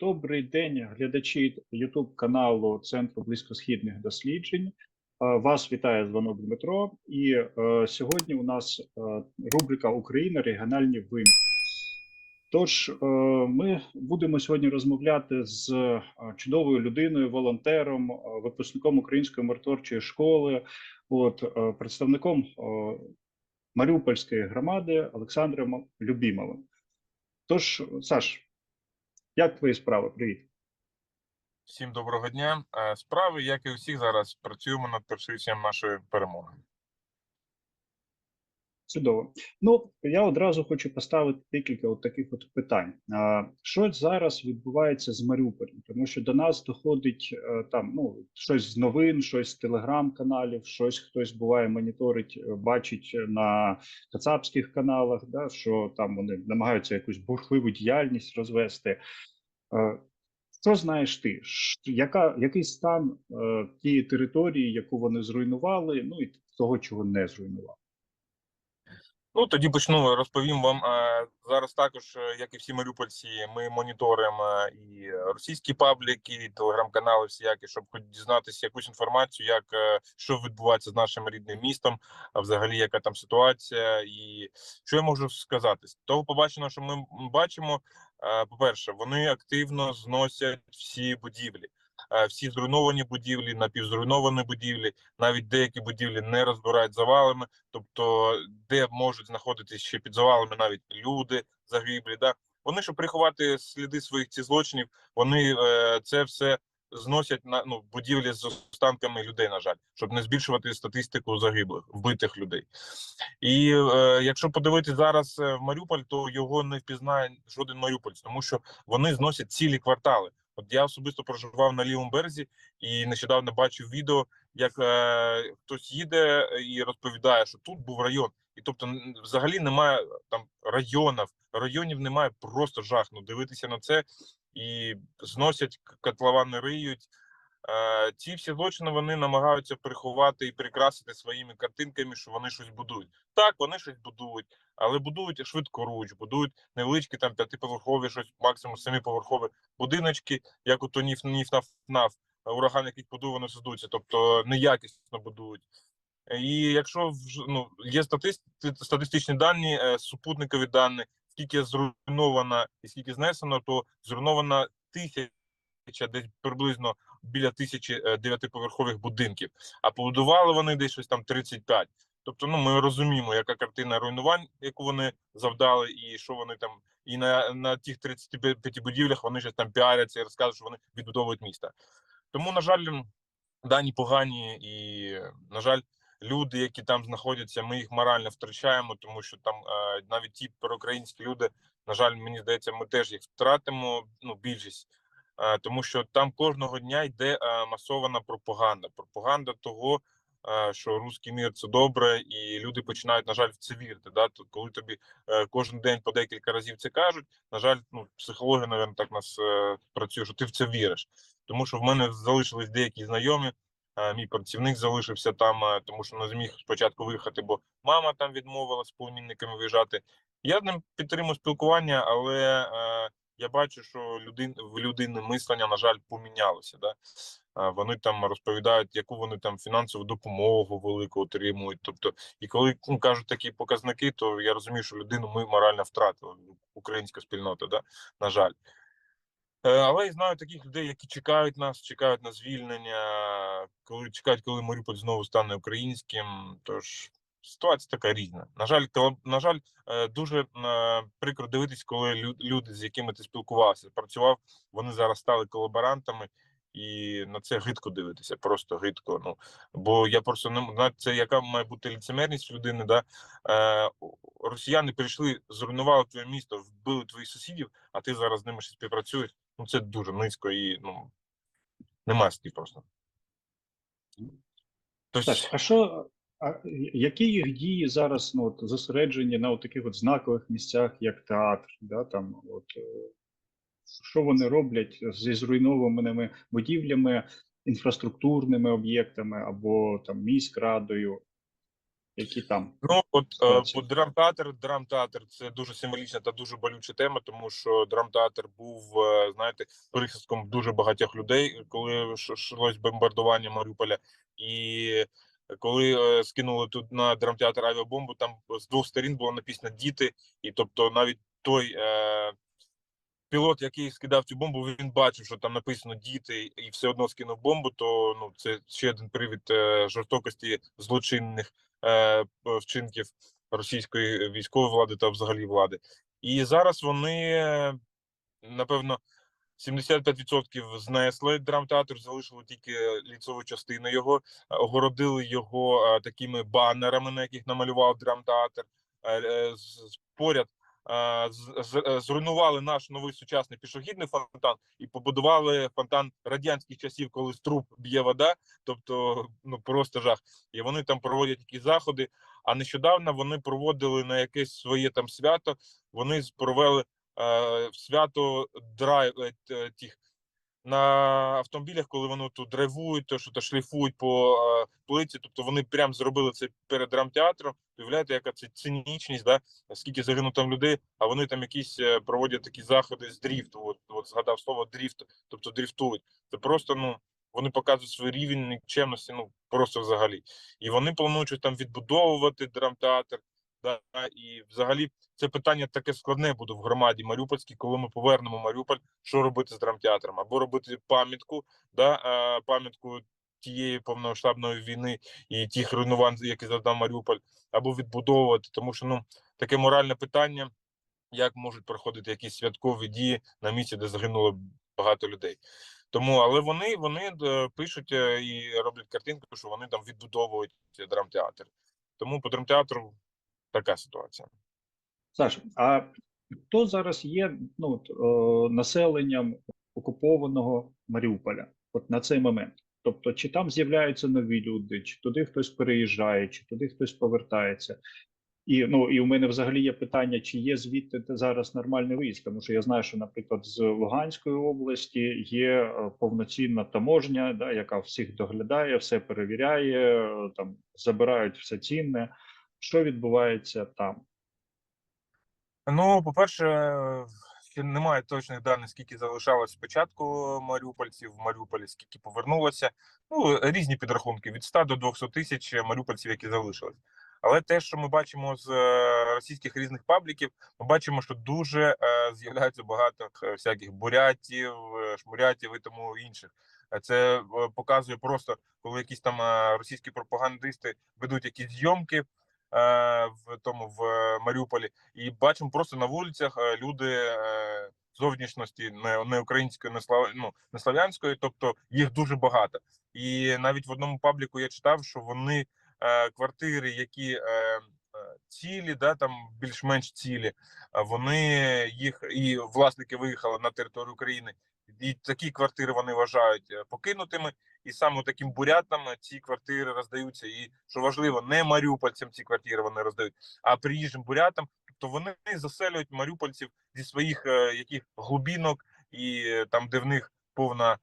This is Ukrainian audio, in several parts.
Добрий день, глядачі YouTube каналу Центру близькосхідних досліджень. Е, Вас вітає звонок Дмитро. І е, сьогодні у нас е, рубрика Україна регіональні виміри. Тож е, ми будемо сьогодні розмовляти з е, чудовою людиною, волонтером, е, випускником української миротворчої школи, от е, представником е, Маріупольської громади Олександром Любімовим. Тож, Саш, як твої справи? Привіт. Всім доброго дня. Е, Справи, як і всіх, зараз працюємо над першим нашої перемоги. Чудово. Ну, я одразу хочу поставити декілька от таких от питань. А, Що зараз відбувається з Маріуполем? Тому що до нас доходить е, там ну щось з новин, щось з телеграм-каналів, щось хтось буває моніторить, е, бачить на кацапських каналах, да, що там вони намагаються якусь бурхливу діяльність розвести. Е, Що знаєш ти? Яка, який стан е, тієї території, яку вони зруйнували, ну і того, чого не зруйнували? Ну тоді почну розповім вам е, зараз. Також, як і всі маріупольці, ми моніторимо і російські пабліки, і телеграм-канали, всіякі, щоб хоч дізнатися якусь інформацію, як що відбувається з нашим рідним містом, а взагалі яка там ситуація, і що я можу сказати з того побаченого, що ми бачимо. Е, По-перше, вони активно зносять всі будівлі, е, всі зруйновані будівлі, напівзруйновані будівлі, навіть деякі будівлі не розбирають завалами тобто де можуть знаходитися ще під завалами навіть люди загиблі. Да? Вони, щоб приховати сліди своїх цих злочинів, вони е, це все зносять на ну будівлі з останками людей, на жаль, щоб не збільшувати статистику загиблих, вбитих людей. І е, якщо подивитися зараз е, в Маріуполь, то його не впізнає жоден маріупольць, тому що вони зносять цілі квартали. От я особисто проживав на лівому березі і нещодавно бачив відео, як е, хтось їде і розповідає, що тут був район, і тобто взагалі немає там районів, районів немає, просто жах. Ну дивитися на це і зносять котловани риють. Е, ці всі злочини вони намагаються приховати і прикрасити своїми картинками, що вони щось будують. Так, вони щось будують, але будують швидкоруч, будують невеличкі там п'ятиповерхові, щось максимум семиповерхові будиночки, як ото ніф ніф наф наф ураган, який будує, вони тобто неякісно будують. І якщо ну, є статисти, статистичні дані, е, супутникові дані, скільки зруйновано і скільки знесено, то зруйновано тисяча, десь приблизно біля тисячі е, дев'ятиповерхових будинків, а побудували вони десь щось там 35. Тобто, ну ми розуміємо, яка картина руйнувань, яку вони завдали, і що вони там, і на, на тих 35 будівлях вони ж там піаряться і розказують, що вони відбудовують міста. Тому, на жаль, дані погані, і, на жаль, люди, які там знаходяться, ми їх морально втрачаємо, тому що там е, навіть ті проукраїнські люди, на жаль, мені здається, ми теж їх втратимо. Ну, більшість, е, тому що там кожного дня йде е, масована пропаганда. Пропаганда того, що русський мір це добре, і люди починають, на жаль, в це вірити. Да? То коли тобі кожен день по декілька разів це кажуть, на жаль, ну психологія, навіть, так нас працює, що ти в це віриш. Тому що в мене залишились деякі знайомі. Мій працівник залишився там, тому що не зміг спочатку виїхати, бо мама там відмовила з племінниками виїжджати. Я ним підтримую спілкування, але е, я бачу, що людин в людини мислення, на жаль, помінялося. Да? Вони там розповідають, яку вони там фінансову допомогу велику отримують. Тобто, і коли ну, кажуть такі показники, то я розумію, що людину ми морально втратили, українська спільнота, да? на жаль. Е, Але я знаю таких людей, які чекають нас, чекають на звільнення, коли чекають, коли Маріуполь знову стане українським. Тож ситуація така різна. На жаль, на жаль, е, дуже е, прикро дивитись, коли лю- люди, з якими ти спілкувався, працював, вони зараз стали колаборантами, і на це гидко дивитися, просто гидко. Ну бо я просто не це яка має бути ліцемерність людини. Да? Росіяни прийшли, зруйнували твоє місто, вбили твоїх сусідів, а ти зараз з ними ще співпрацюєш. Ну це дуже низько і ну немає слів просто. Тобто, Так, а що, а які їх дії зараз ну, от, зосереджені на от таких от знакових місцях, як театр? Да, там, от, е, що вони роблять зі зруйнованими будівлями, інфраструктурними об'єктами або там міськрадою? Які там. Ну, от е, драмтеатр, драмтеатр це дуже символічна та дуже болюча тема, тому що драмтеатр був, е, знаєте, прихистком дуже багатьох людей, коли ш- шлось бомбардування Маріуполя. І коли е, скинули тут на драмтеатр авіабомбу, там з двох сторін було написано діти, і тобто навіть той. Е, Пілот, який скидав цю бомбу, він бачив, що там написано діти, і все одно скинув бомбу. То ну це ще один привід е, жорстокості злочинних вчинків російської військової влади та взагалі влади. І зараз вони е, напевно 75% знесли драмтеатр, залишили тільки ліцову частину його, е, огородили його е, такими банерами, на яких намалював драмтеатр. Е, е, Поряд е, е, зруйнували наш новий сучасний пішохідний фонтан і побудували фонтан радянських часів, коли з труб б'є вода. Тобто, ну просто жах. І вони там проводять якісь заходи. А нещодавно вони проводили на якесь своє там свято. Вони провели е, свято драйв е, тих на автомобілях, коли вони тут драйвують, то що то шліфують по е, плиці. Тобто вони прям зробили це перед драмтеатром. Уявляєте, яка це цинічність, да? скільки загинуло там людей, а вони там якісь е, проводять такі заходи з дріфту. От, от згадав слово дріфт, тобто дріфтують. Це просто ну. Вони показують свій рівень нікчемності, ну просто взагалі. І вони планують там відбудовувати драмтеатр. Да, і взагалі це питання таке складне буде в громаді Маріупольській, коли ми повернемо Маріуполь, що робити з драмтеатром, або робити пам'ятку, да, пам'ятку тієї повномасштабної війни і тих руйнувань, які завдав Маріуполь, або відбудовувати, тому що ну таке моральне питання, як можуть проходити якісь святкові дії на місці, де загинуло багато людей. Тому, але вони вони е, пишуть е, і роблять картинку, що вони там відбудовують драмтеатр. Тому по драмтеатру така ситуація. Саш, а хто зараз є ну, от, е, населенням окупованого Маріуполя от на цей момент? Тобто, чи там з'являються нові люди, чи туди хтось переїжджає, чи туди хтось повертається? І ну і у мене взагалі є питання, чи є звідти зараз нормальний виїзд, тому що я знаю, що, наприклад, з Луганської області є е, повноцінна таможня, да, яка всіх доглядає, все перевіряє, е, там забирають все цінне. Що відбувається там? Ну, по-перше, ще немає точних даних, скільки залишалось спочатку маріупольців в Маріуполі, скільки повернулося. Ну, різні підрахунки від 100 до 200 тисяч маріупольців, які залишились. Але те, що ми бачимо з е, російських різних пабліків, ми бачимо, що дуже е, з'являється багато е, всяких бурятів, е, шмурятів і тому інших. Е, Це е, показує просто, коли якісь там е, російські пропагандисти ведуть якісь зйомки е, в тому в е, Маріуполі, і бачимо просто на вулицях е, люди е, зовнішності не, не української, не слав, ну, не славянської, тобто їх дуже багато. І навіть в одному пабліку я читав, що вони е, квартири, які е, е, цілі, да там більш-менш цілі, вони їх і власники виїхали на територію України. І такі квартири вони вважають е, покинутими, і саме таким бурятам ці квартири роздаються. І що важливо, не маріупольцям ці квартири вони роздають, а приїжджим бурятам. Тобто вони заселюють маріупольців зі своїх е, яких глубінок, і е, там, де в них повна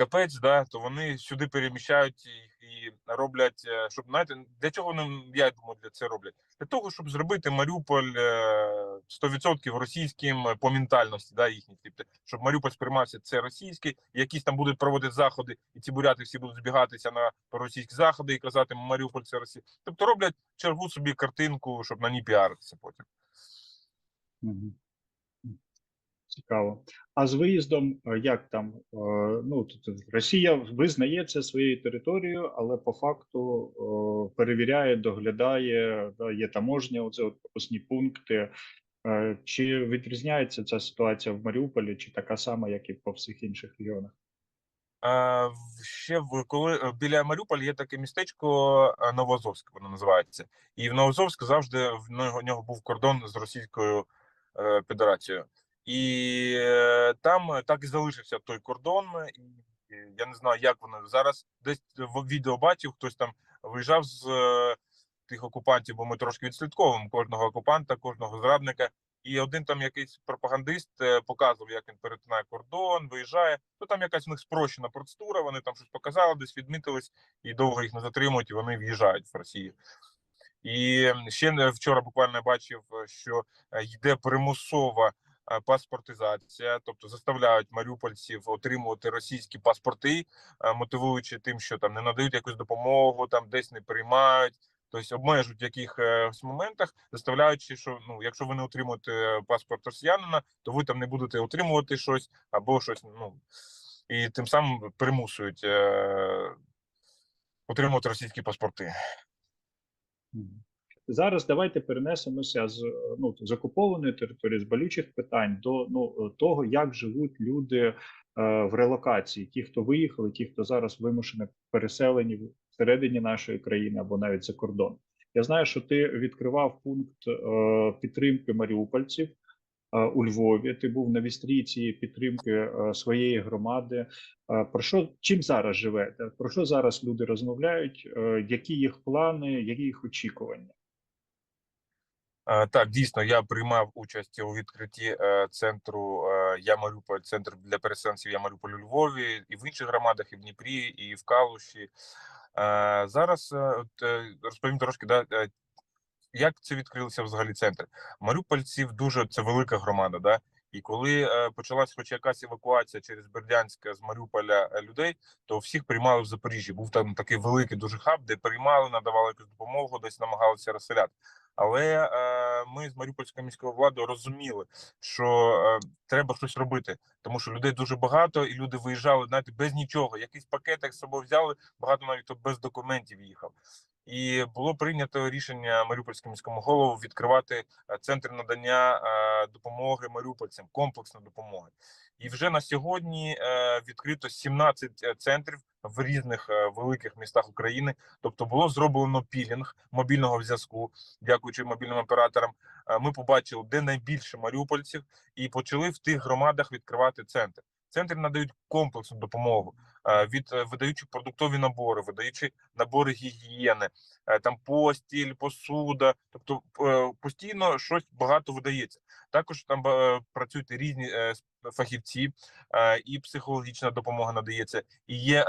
капець, да, то вони сюди переміщають їх і роблять, е, щоб знаєте, для чого вони, я думаю, для це роблять? Для того, щоб зробити Маріуполь е, 100% російським е, по ментальності, да, їхній, тобто, щоб Маріуполь сприймався це російський, якісь там будуть проводити заходи, і ці буряти всі будуть збігатися на російські заходи і казати, Маріуполь це Росія. Тобто роблять чергу собі картинку, щоб на ній піаритися потім. Цікаво. А з виїздом, е, як там? Е, Ну, тут Росія визнає це своєю територією, але по факту е, перевіряє, доглядає, да, є таможня, оце от пропускні пункти. Чи відрізняється ця ситуація в Маріуполі, чи така сама, як і по всіх інших регіонах? Ще в коли біля Маріуполя є таке містечко Новоазовськ, воно називається. І в Новоазовськ завжди в нього, в нього був кордон з Російською Федерацією. І е, там е, так і залишився той кордон. І е, я не знаю, як воно зараз десь в відео бачив, хтось там виїжджав з тих окупантів, бо ми трошки відслідковуємо кожного окупанта, кожного зрадника. І один там якийсь пропагандист показував, як він перетинає кордон, виїжджає. То там якась у них спрощена процедура. Вони там щось показали, десь відмітились, і довго їх не затримують, і вони в'їжджають в Росію. І ще вчора буквально бачив, що йде примусова паспортизація, тобто заставляють маріупольців отримувати російські паспорти, е, мотивуючи тим, що там не надають якусь допомогу, там десь не приймають. Тобто обмежують в якихось моментах, заставляючи, що ну, якщо ви не отримуєте паспорт росіянина, то ви там не будете отримувати щось або щось. Ну і тим самим примусують е, отримувати російські паспорти. Зараз давайте перенесемося з ну з окупованої території, з болючих питань до ну того, як живуть люди е, в релокації, ті, хто виїхали, ті, хто зараз вимушено переселені всередині нашої країни або навіть за кордон. Я знаю, що ти відкривав пункт е, підтримки маріупольців е, у Львові. Ти був на вістрі цієї підтримки е, своєї громади. Е, Про що чим зараз живете? Про що зараз люди розмовляють? Які їх плани, які їх очікування? Е, Так, дійсно, я приймав участь у відкритті е, центру е, Я Маріуполь, центр для переселенців Я Маріуполь у Львові, і в інших громадах, і в Дніпрі, і в Калуші. Зараз от, розповім трошки, да, як це відкрилися взагалі центри. Маріупольців дуже це велика громада. Да? І коли почалась хоч якась евакуація через Бердянськ з Маріуполя людей, то всіх приймали в Запоріжжі. Був там такий великий дуже хаб, де приймали, надавали якусь допомогу, десь намагалися розселяти. Але е, ми з Маріупольською міською владою розуміли, що е, треба щось робити, тому що людей дуже багато, і люди виїжджали знаєте, без нічого. Якийсь пакетик з собою взяли, багато навіть хто без документів їхав. І було прийнято рішення Маріупольському міському голову відкривати е, центр надання е, допомоги маріупольцям, комплексної допомоги. І вже на сьогодні е, відкрито 17 центрів в різних великих містах України. Тобто було зроблено пілінг мобільного зв'язку, дякуючи мобільним операторам. Ми побачили, де найбільше маріупольців, і почали в тих громадах відкривати центр. Центри надають комплексну допомогу е, від е, видаючи продуктові набори, видаючи набори гігієни, е, там постіль, посуда. Тобто постійно щось багато видається. Також там працюють різні фахівці, і психологічна допомога надається, і є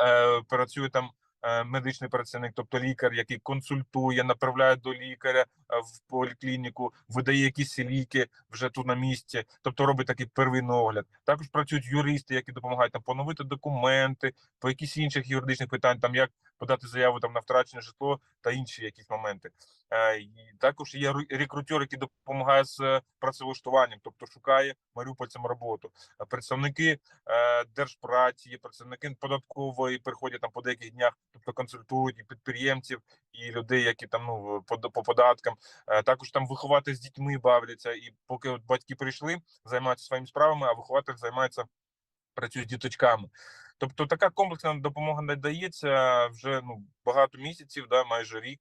працює там. Е, Медичний працівник, тобто лікар, який консультує, направляє до лікаря е, в поліклініку, видає якісь ліки вже тут на місці, тобто робить такий первинний огляд. Також працюють юристи, які допомагають там поновити документи по якісь інших юридичних питань, там як подати заяву там на втрачене житло та інші якісь моменти. Е, і також є ру- рекрутер, який допомагає з працевлаштуванням, тобто шукає маріупольцям роботу. Е, Представники е, держпраці, представники податкової приходять там по деяких днях, тобто консультують і підприємців, і людей, які там ну по, по податкам. Також там вихователь з дітьми бавляться, і поки от батьки прийшли, займаються своїми справами, а вихователь займається працює з діточками. Тобто така комплексна допомога надається вже ну багато місяців, да, майже рік.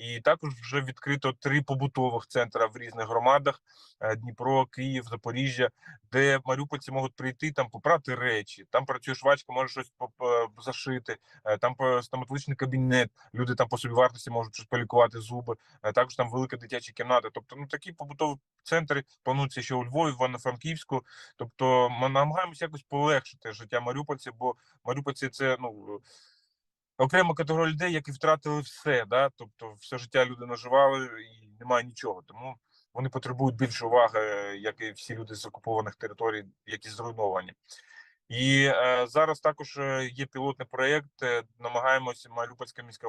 І також вже відкрито три побутових центри в різних громадах: е, Дніпро, Київ, Запоріжжя, де маріупольці можуть прийти там попрати речі. Там працює швачка, може щось е, зашити. е, Там стоматологічний кабінет. Люди там по собівартості можуть щось полікувати зуби. Також там велика дитяча кімната. Тобто, ну такі побутові центри плануються ще у Львові, в Івано-Франківську. Тобто, ми намагаємося якось полегшити життя маріупольців, бо маріупольці це ну окрема категорія людей, які втратили все. Да? Тобто, все життя люди наживали і немає нічого. Тому вони потребують більше уваги, як і всі люди з окупованих територій, які зруйновані. І е, зараз також е, є пілотний проєкт. е, Намагаємося Маріупольська міська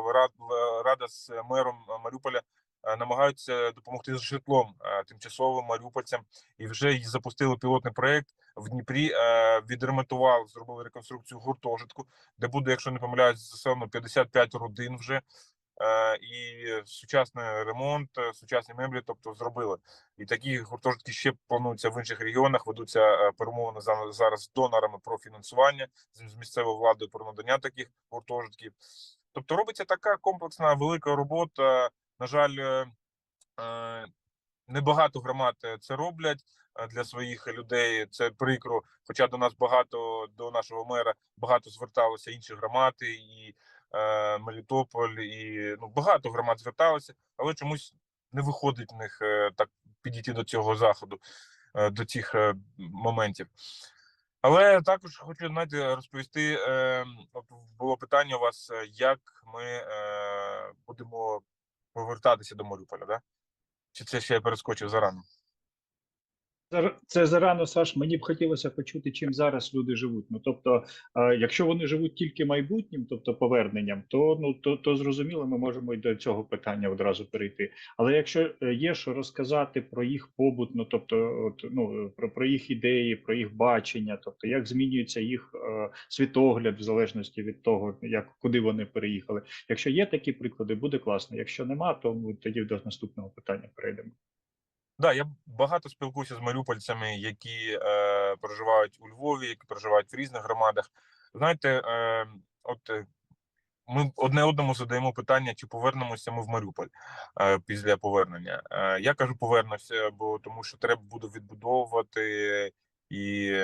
рада, з мером Маріуполя намагаються допомогти з житлом е, тимчасовим маріупольцям, і вже запустили пілотний проєкт в Дніпрі. Е, відремонтували, зробили реконструкцію гуртожитку, де буде, якщо не помиляюсь, заселено 55 родин вже. Е, і сучасний ремонт, е, сучасні меблі, тобто зробили. І такі гуртожитки ще плануються в інших регіонах. Ведуться е, перемовини за- зараз з донорами про фінансування з місцевою владою про надання таких гуртожитків. Тобто робиться така комплексна велика робота. На жаль, е, е, небагато громад е, це роблять для своїх людей. Це прикро. Хоча до нас багато до нашого мера багато зверталося інші громади, і Мелітополь, і ну багато громад зверталося, але чомусь не виходить в них так підійти до цього заходу, до цих моментів. Але також хочу знаєте, розповісти. От було питання у вас, як ми будемо повертатися до Маріуполя, да? Чи це ще я перескочив зарано? Це зарано, Саш. Мені б хотілося почути, чим зараз люди живуть. Ну тобто, якщо вони живуть тільки майбутнім, тобто поверненням, то ну то, то зрозуміло, ми можемо й до цього питання одразу перейти. Але якщо е, є що розказати про їх побут, ну тобто, от, ну про, про їх ідеї, про їх бачення, тобто як змінюється їх е, світогляд в залежності від того, як куди вони переїхали. Якщо є такі приклади, буде класно. Якщо нема, то ми тоді до наступного питання перейдемо. Да, я багато спілкуюся з маріупольцями, які е, проживають у Львові, які проживають в різних громадах. Знаєте, е, от е, ми одне одному задаємо питання, чи повернемося ми в Маріуполь е, після повернення. Е, я кажу, повернуся, бо тому що треба буде відбудовувати і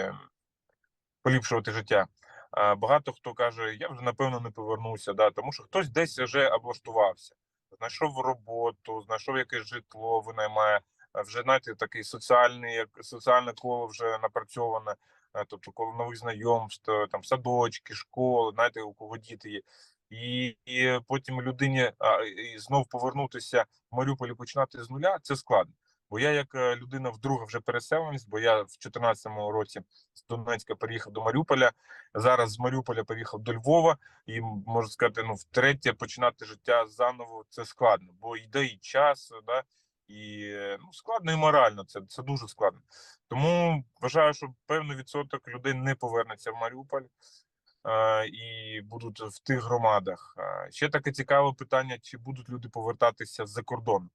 поліпшувати життя. А багато хто каже, я вже напевно не повернуся, да, тому що хтось десь вже облаштувався, знайшов роботу, знайшов якесь житло, винаймає вже знаєте, такий соціальний, як соціальне коло вже напрацьоване, е, тобто коло нових знайомств, е, там садочки, школи, знаєте, у кого діти є. І, і потім людині а, і знов повернутися в Маріуполь і починати з нуля це складно. Бо я, як е, людина вдруге вже переселенець, бо я в 2014 році з Донецька переїхав до Маріуполя. Зараз з Маріуполя переїхав до Львова, і можу сказати, ну втретє починати життя заново це складно, бо йде і час, да, і ну складно і морально. Це це дуже складно. Тому вважаю, що певний відсоток людей не повернеться в Маріуполь е, і будуть в тих громадах. Е, ще таке цікаве питання: чи будуть люди повертатися з-за кордону?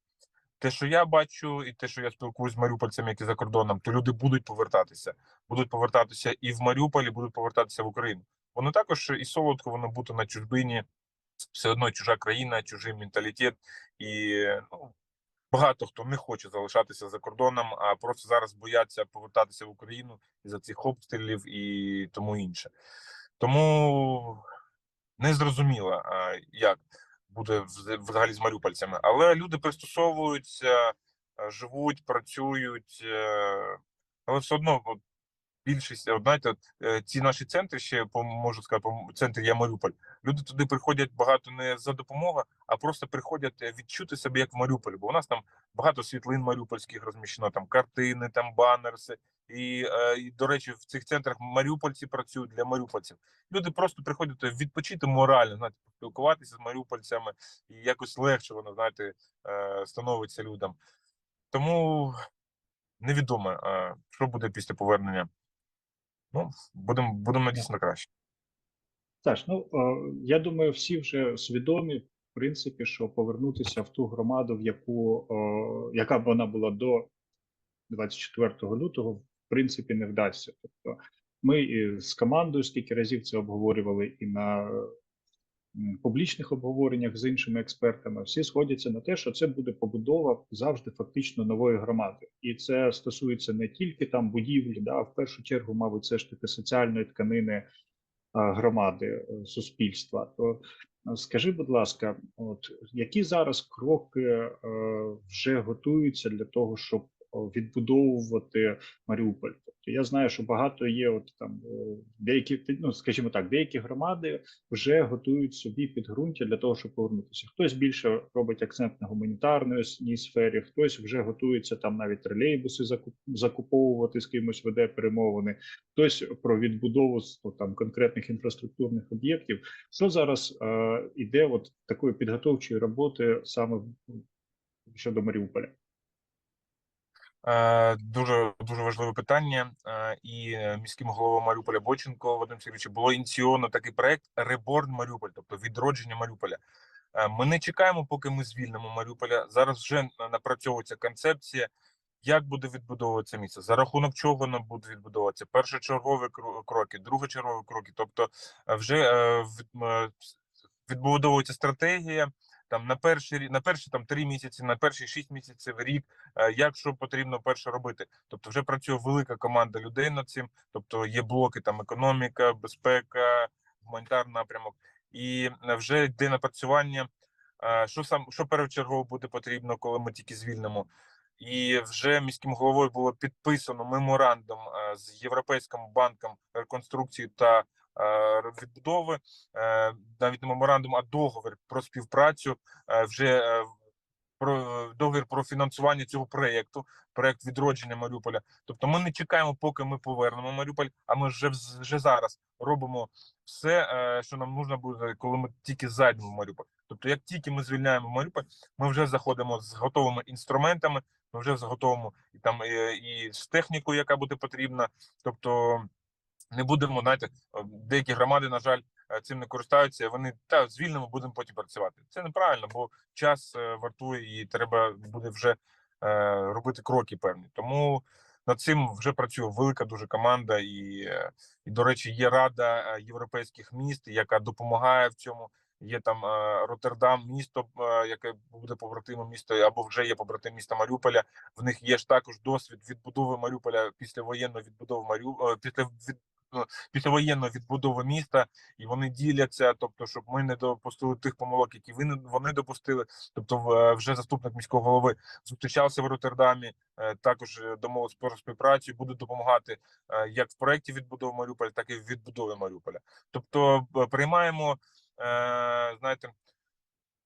Те, що я бачу, і те, що я спілкуюся з маріупольцями, які за кордоном, то люди будуть повертатися, будуть повертатися і в Маріуполі, будуть повертатися в Україну. Воно також і солодко воно бути на чужбині, все одно чужа країна, чужий менталітет, і ну багато хто не хоче залишатися за кордоном, а просто зараз бояться повертатися в Україну із за цих обстрілів і тому інше. Тому не зрозуміло, як буде взагалі з маріупольцями, але люди пристосовуються, живуть, працюють, е, але все одно більшість, знаєте, е, ці наші центри ще можу сказати, по центрі я Маріуполь. Люди туди приходять багато не за допомогою, а просто приходять е, відчути себе як в Маріуполі. Бо у нас там багато світлин маріупольських розміщено, там картини, там банерси. І, е, і до речі, в цих центрах маріупольці працюють для маріупольців. Люди просто приходять відпочити морально, знаєте, поспілкуватися з маріупольцями, і якось легше воно знаєте, становиться людям. Тому невідомо, що буде після повернення. Ну, будемо будемо на краще. Саш, ну я думаю, всі вже свідомі, в принципі, що повернутися в ту громаду, в яку яка б вона була до 24 лютого, в принципі, не вдасться. Тобто, ми з командою скільки разів це обговорювали, і на публічних обговореннях з іншими експертами, всі сходяться на те, що це буде побудова завжди фактично нової громади, і це стосується не тільки там будівлі, да, а в першу чергу, мабуть, це ж таки соціальної тканини громади е, суспільства. То е, скажи, будь ласка, от які зараз кроки е, вже готуються для того, щоб відбудовувати Маріуполь. Тобто я знаю, що багато є. От там деякі ну скажімо так, деякі громади вже готують собі підґрунтя для того, щоб повернутися. Хтось більше робить акцент на гуманітарній сфері, хтось вже готується там навіть тролейбуси закуп, закуповувати з кимось веде перемовини. Хтось про відбудову ну, там конкретних інфраструктурних об'єктів. Що зараз е, іде от такої підготовчої роботи саме щодо Маріуполя? Е, дуже дуже важливе питання, е, і міським головою Маріуполя Боченко Вадим Сергійович було ініційовано такий проект Реборн Маріуполь, тобто відродження Маріуполя. Е, ми не чекаємо, поки ми звільнимо Маріуполя. Зараз вже напрацьовується концепція, як буде відбудовуватися місце, за рахунок чого воно буде відбудовуватися. Першочергові кроки, другочергові кроки. Тобто, вже відбудовується стратегія там на перші на перші там три місяці, на перші шість місяців рік, е, як що потрібно перше робити. Тобто, вже працює велика команда людей над цим. Тобто є блоки там економіка, безпека, гуманітарний напрямок, і е, вже йде напрацювання. Е, що сам що першочергово буде потрібно, коли ми тільки звільнимо, і вже міським головою було підписано меморандум з європейським банком реконструкції та відбудови, е, навіть не меморандум, а договір про співпрацю е, вже про договір про фінансування цього проєкту, проєкт відродження Маріуполя. Тобто, ми не чекаємо, поки ми повернемо Маріуполь, а ми вже вже зараз робимо все, е, що нам нужно буде, коли ми тільки зайдемо в Маріуполь. Тобто, як тільки ми звільняємо Маріуполь, ми вже заходимо з готовими інструментами, ми вже готовимо і там і, і з технікою, яка буде потрібна. Тобто не будемо, знаєте, е, деякі громади, на жаль, е, цим не користуються. Вони та звільнимо, будемо потім працювати. Це неправильно, бо час е, вартує і треба буде вже робити кроки певні. Тому над цим вже працює велика дуже команда, і, і до речі, є рада європейських міст, яка допомагає в цьому. Є там Роттердам, місто, яке буде побратимом міста, або вже є побратим міста Маріуполя. В них є ж також досвід відбудови Маріуполя після воєнної відбудови Маріу... е, після від післявоєнної відбудови міста, і вони діляться. Тобто, щоб ми не допустили тих помилок, які вони допустили. Тобто, е, вже заступник міського голови зустрічався в Роттердамі. е, Також е, домовився про співпрацю, буде допомагати е, як в проєкті відбудови Маріуполя, так і в відбудові Маріуполя. Тобто, е, приймаємо, е, знаєте.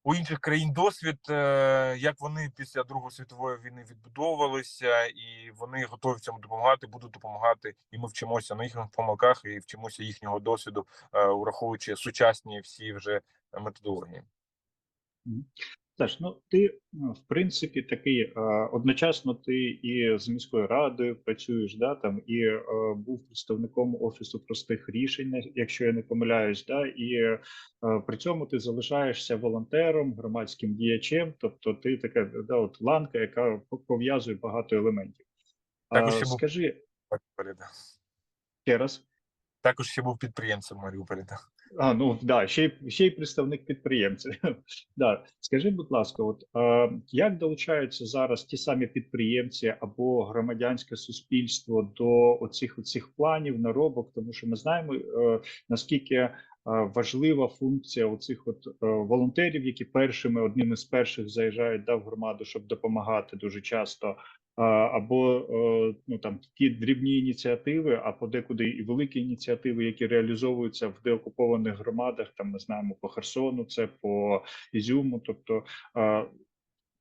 У інших країн досвід, е, як вони після Другої світової війни відбудовувалися, і вони готові цьому допомагати, будуть допомагати, і ми вчимося на їхніх помилках і вчимося їхнього досвіду, е, ураховуючи сучасні всі вже методології. Саш, ну ти ну, в принципі такий одночасно ти і з міською радою працюєш, да там і е, був представником офісу простих рішень, якщо я не помиляюсь, да, і е, при цьому ти залишаєшся волонтером, громадським діячем, тобто ти така да, от ланка, яка пов'язує багато елементів. Також А, ще скажи Маріуполі, ще раз. Також ще був підприємцем в Маріуполі. Да. А, ну да, ще й ще й представник підприємця. да. Скажи, будь ласка, от е, як долучаються зараз ті самі підприємці або громадянське суспільство до оцих оцих планів, наробок, тому що ми знаємо е, наскільки е, важлива функція оцих от е, волонтерів, які першими одними з перших заїжджають да, в громаду, щоб допомагати дуже часто. Або е, ну там ті дрібні ініціативи, а подекуди і великі ініціативи, які реалізовуються в деокупованих громадах. Там ми знаємо по Херсону, це по Ізюму. Тобто,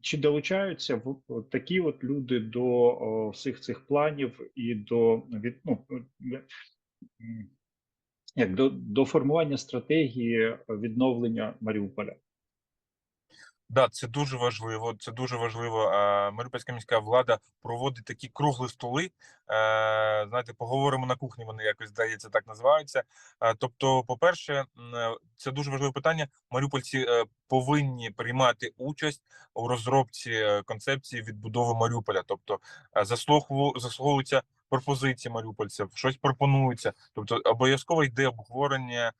чи долучаються в такі от люди до всіх цих планів і до від ну як до, до формування стратегії відновлення Маріуполя? Да, це дуже важливо. Це дуже важливо. Маріупольська міська влада проводить такі кругли столи. Е, Знаєте, поговоримо на кухні. Вони якось здається так називаються. Е, Тобто, по-перше, е, це дуже важливе питання. Маріупольці повинні приймати участь у розробці концепції відбудови Маріуполя. Тобто, заслуховуються пропозиції маріупольців, щось пропонується. Тобто, обов'язково йде обговорення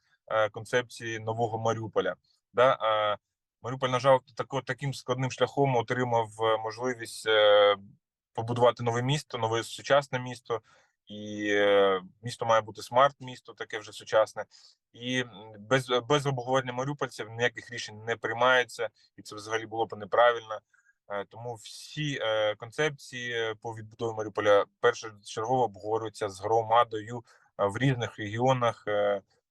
концепції нового Маріуполя. Да? Маріуполь, на жаль, тако, таким складним шляхом отримав е, можливість е, побудувати нове місто, нове сучасне місто. І е, місто має бути смарт-місто, таке вже сучасне, і без без обговорення маріупольців ніяких рішень не приймається, і це взагалі було б неправильно. Тому всі концепції по відбудові Маріуполя першочергово обговорюються з громадою в різних регіонах.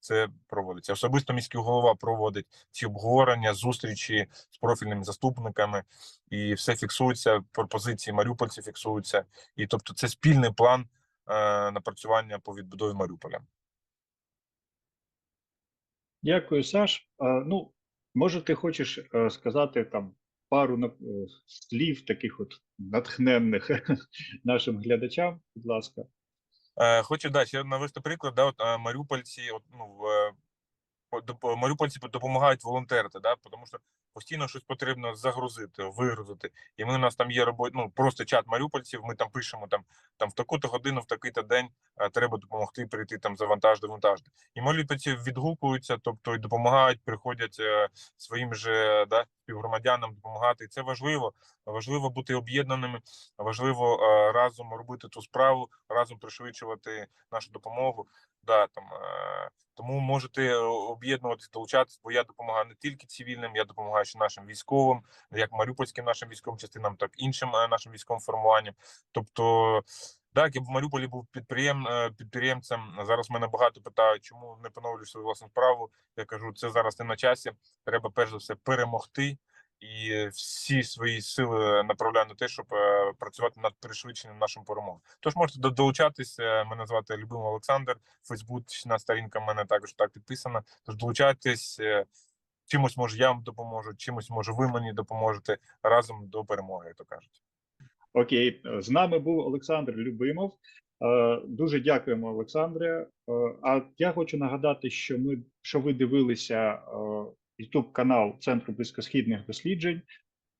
Це проводиться. Особисто міський голова проводить ці обговорення, зустрічі з профільними заступниками, і все фіксується. Пропозиції маріупольців фіксуються. І тобто, це спільний план е, напрацювання по відбудові Маріуполя. Дякую, Саш. Е, Ну, може, ти хочеш е, сказати там пару на- е, слів таких от натхненних нашим глядачам, будь ласка. Е, Хочу да, ще навести приклад. Да, от маріупольці, от, ну, доп- маріупольці допомагають волонтерити, да, тому що постійно щось потрібно загрузити, вигрузити. І ми у нас там є робо... ну, просто чат маріупольців. Ми там пишемо там, там в таку-то годину, в такий-то день е, треба допомогти прийти там завантажити, вантажити. І маріупольці відгукуються, тобто і допомагають, приходять е, своїм же да, співгромадянам допомагати. І це важливо. Важливо бути об'єднаними, важливо е, разом робити ту справу, разом пришвидшувати нашу допомогу. Да, там, е, тому можете об'єднуватися, долучатися, бо я допомагаю не тільки цивільним, я допомагаю ще нашим військовим, як маріупольським нашим військовим частинам, так і іншим е, нашим військовим формуванням. Тобто, так, я в Маріуполі був підприєм, е, підприємцем. Зараз мене багато питають, чому не поновлюєш свою власну справу. Я кажу, це зараз не на часі. Треба перш за все перемогти. і всі свої сили направляю на те, щоб е, працювати над пришвидшенням нашим перемог. Тож можете до- долучатися. Мене звати Любимий Олександр. Фейсбучна сторінка в мене також так підписана. Тож долучайтесь. Е, Чимось може я вам допоможу, чимось може ви мені допоможете разом до перемоги, як то кажуть. Окей, з нами був Олександр Любимов. Е, Дуже дякуємо, Олександре. Е, А я хочу нагадати, що ми що ви дивилися youtube канал Центру близькосхідних досліджень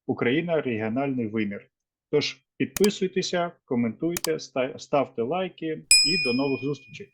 Україна регіональний вимір. Тож підписуйтеся, коментуйте, ставте лайки і до нових зустрічей.